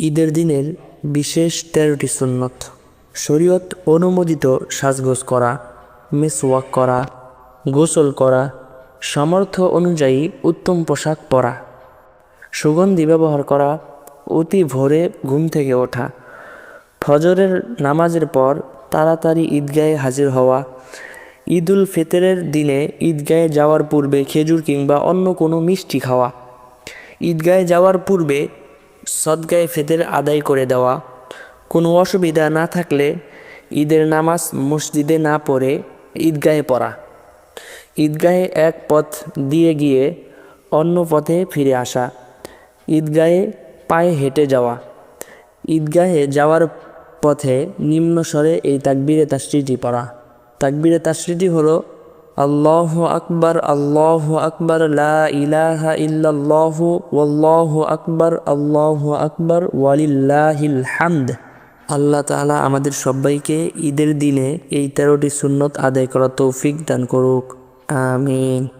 ঈদের দিনের বিশেষ তেরোটি সুন্নত। শরীয়ত অনুমোদিত সাজগোজ করা, মেসওয়াক করা, গোসল করা, সামর্থ্য অনুযায়ী উত্তম পোশাক পরা, সুগন্ধি ব্যবহার করা, অতি ভোরে ঘুম থেকে ওঠা, ফজরের নামাজের পর তাড়াতাড়ি ঈদগাহে হাজির হওয়া, ঈদুল ফিতরের দিনে ঈদগাহে যাওয়ার পূর্বে খেজুর কিংবা অন্য কোনো মিষ্টি খাওয়া, ঈদগাহে যাওয়ার পূর্বে সদগায়ে ফেতের আদায় করে দেওয়া। কোনো অসুবিধা না থাকলে ঈদের নামাজ মসজিদে না পড়ে ঈদগাহে পড়া। ঈদগাহে এক পথ দিয়ে গিয়ে অন্য পথে ফিরে আসা। ঈদগাহে পায়ে হেঁটে যাওয়া। ঈদগাহে যাওয়ার পথে নিম্ন স্বরে এই তাকবিরে তাসরিটি পড়া। তাকবিরে তাসরিটি হলো আল্লাহ আকবর আল্লাহ আকবর ইলাহা ইল্লাল্লাহু ওয়াল্লাহু আকবর আল্লাহু আকবার ওয়ালিল্লাহিল হামদ আল্লাহ তালা আমাদের সবাইকে ঈদের দিনে এই তেরোটি সুন্নত আদায় করা তৌফিক দান করুক। আমিন।